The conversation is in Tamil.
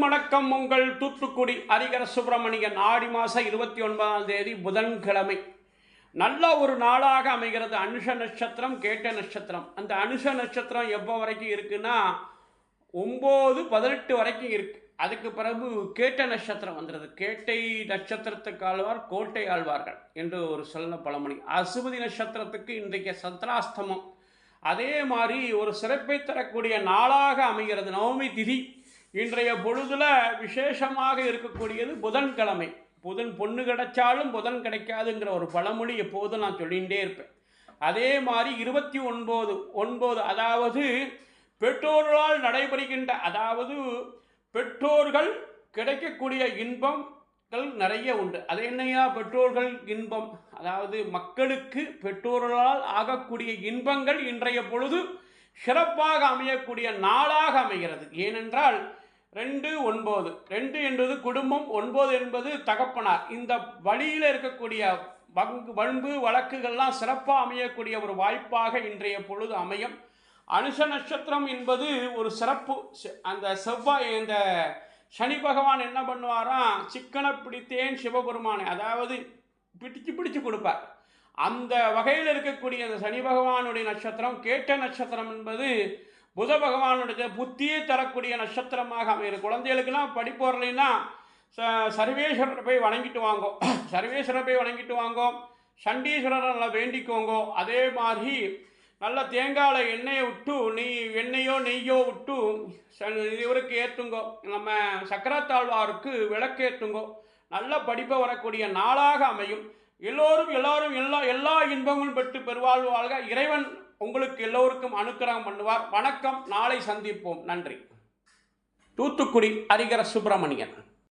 வணக்கம் உங்கள் தூத்துக்குடி ஹரிகர சுப்பிரமணியன் ஆடி மாதம் இருபத்தி ஒன்பதாம் தேதி புதன்கிழமை. நல்ல ஒரு நாளாக அமைகிறது. அனுஷ நட்சத்திரம் கேட்ட நட்சத்திரம். அந்த அனுஷ நட்சத்திரம் எப்போ வரைக்கும் இருக்குன்னா ஒம்பது பதினெட்டு வரைக்கும் இருக்கு. அதுக்கு பிறகு கேட்ட நட்சத்திரம் வந்துடுது கேட்டை நட்சத்திரத்துக்கு ஆழ்வார் கோட்டை ஆழ்வார்கள் என்று ஒரு சொல்ல பழமொழி. அசுமதி நட்சத்திரத்துக்கு இன்றைக்கு சந்திராஸ்தமம் அதே மாதிரி ஒரு சிறப்பை தரக்கூடிய நாளாக அமைகிறது. நவமி திதி. இன்றைய பொழுதில் விசேஷமாக இருக்கக்கூடியது புதன்கிழமை. புதன் பொண்ணு கிடைச்சாலும் புதன் கிடைக்காதுங்கிற ஒரு பழமொழி எப்போதும் நான் சொல்லிகிட்டே இருப்பேன். அதே மாதிரி இருபத்தி ஒன்பது ஒன்பது அதாவது பெற்றோர்களால் நடைபெறுகின்ற அதாவது பெற்றோர்கள் கிடைக்கக்கூடிய இன்பங்கள் நிறைய உண்டு. அது என்னையா? பெற்றோர்கள் இன்பம். அதாவது மக்களுக்கு பெற்றோர்களால் ஆகக்கூடிய இன்பங்கள் இன்றைய பொழுது சிறப்பாக அமையக்கூடிய நாளாக அமைகிறது. ஏனென்றால் ரெண்டு ஒன்பது. ரெண்டு என்பது குடும்பம் ஒன்பது என்பது தகப்பனார். இந்த வழியில் இருக்கக்கூடிய பங்கு பண்பு வழக்குகள்லாம் சிறப்பாக அமையக்கூடிய ஒரு வாய்ப்பாக இன்றைய பொழுது அமையும். அனுஷ நட்சத்திரம் என்பது ஒரு சிறப்பு. அந்த செவ்வாய் இந்த சனி பகவான் என்ன பண்ணுவாராம் சிக்கனை பிடித்தேன் சிவபெருமானை அதாவது பிடிச்சு பிடிச்சு கொடுப்பார். அந்த வகையில் இருக்கக்கூடிய அந்த சனி பகவானுடைய நட்சத்திரம் கேட்ட நட்சத்திரம் என்பது புத பகவானுடைய புத்தியை தரக்கூடிய நட்சத்திரமாக அமைகிற குழந்தைகளுக்கெல்லாம் படிப்பு வரலைன்னா ச- சர்வேஸ்வரரை போய் வணங்கிட்டு வாங்கோ. சர்வேஸ்வரரை போய் வணங்கிட்டு வாங்கோ. சண்டீஸ்வரரை நல்லா வேண்டிக்கோங்கோ. அதே மாதிரி நல்ல தேங்காயில் எண்ணெயை விட்டு நெய் எண்ணெயோ நெய்யோ விட்டு ச- இவருக்கு ஏற்றுங்கோ நம்ம சக்கரத்தாழ்வாருக்கு விளக்கேற்றுங்கோ நல்ல படிப்பை வரக்கூடிய நாளாக அமையும். எல்லோரும் எல்லோரும் எல்லா எல்லா இன்பங்களும் பெற்று பெருவாழ்வு வாழ்க இறைவன் உங்களுக்கு எல்லோருக்கும் அனுக்கிரகம் பண்ணுவார். வணக்கம். நாளை சந்திப்போம். நன்றி. தூத்துக்குடி ஹரிகர சுப்பிரமணியன்.